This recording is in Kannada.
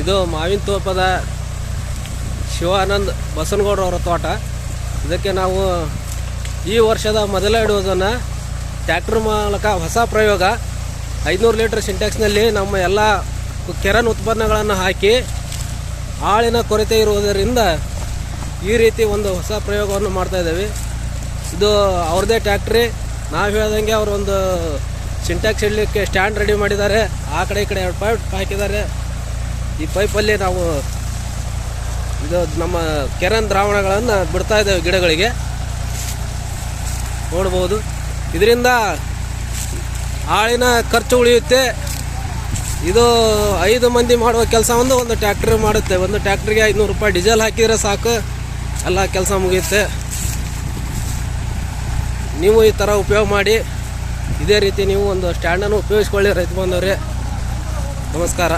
ಇದು ಮಾವಿನ ತೋಪದ ಶಿವಾನಂದ್ ಬಸನಗೌಡ್ರವರ ತೋಟ. ಇದಕ್ಕೆ ನಾವು ಈ ವರ್ಷದ ಮೊದಲ ಇಡುವುದನ್ನು ಟ್ಯಾಕ್ಟ್ರ್ ಮೂಲಕ ಹೊಸ ಪ್ರಯೋಗ. ಐದುನೂರು ಲೀಟರ್ ಸಿಂಟ್ಯಾಕ್ಸ್ನಲ್ಲಿ ನಮ್ಮ ಎಲ್ಲ ಕೆರನ್ ಉತ್ಪನ್ನಗಳನ್ನು ಹಾಕಿ ಆಳಿನ ಕೊರತೆ ಇರುವುದರಿಂದ ಈ ರೀತಿ ಒಂದು ಹೊಸ ಪ್ರಯೋಗವನ್ನು ಮಾಡ್ತಾ ಇದ್ದೇವೆ. ಇದು ಅವ್ರದ್ದೇ ಟ್ಯಾಕ್ಟ್ರಿ. ನಾವು ಹೇಳ್ದಂಗೆ ಅವರು ಒಂದು ಸಿಂಟ್ಯಾಕ್ಸ್ ಇಡಲಿಕ್ಕೆ ಸ್ಟ್ಯಾಂಡ್ ರೆಡಿ ಮಾಡಿದ್ದಾರೆ. ಆ ಕಡೆ ಈ ಕಡೆ ಎರಡು ಪೈಪ್ ಹಾಕಿದ್ದಾರೆ. ಈ ಪೈಪಲ್ಲಿ ನಾವು ಇದು ನಮ್ಮ ಕೆರನ್ ದ್ರಾವಣಗಳನ್ನು ಬಿಡ್ತಾ ಇದ್ದೇವೆ ಗಿಡಗಳಿಗೆ. ನೋಡ್ಬೋದು. ಇದರಿಂದ ಆಳಿನ ಖರ್ಚು ಉಳಿಯುತ್ತೆ. ಇದು ಐದು ಮಂದಿ ಮಾಡುವ ಕೆಲಸ ಒಂದು ಟ್ಯಾಕ್ಟ್ರ್ ಮಾಡುತ್ತೆ. ಒಂದು ಟ್ಯಾಕ್ಟ್ರಿಗೆ ಐದುನೂರು ರೂಪಾಯಿ ಡೀಸೆಲ್ ಹಾಕಿದರೆ ಸಾಕು. ಎಲ್ಲ ಕೆಲಸ ಮುಗಿಯುತ್ತೆ. ನೀವು ಈ ಥರ ಉಪಯೋಗ ಮಾಡಿ. ಇದೇ ರೀತಿ ನೀವು ಒಂದು ಸ್ಟ್ಯಾಂಡನ್ನು ಉಪಯೋಗಿಸ್ಕೊಳ್ಳಿ, ರೈತ ಬಾಂಧವ್ರೆ ನಮಸ್ಕಾರ.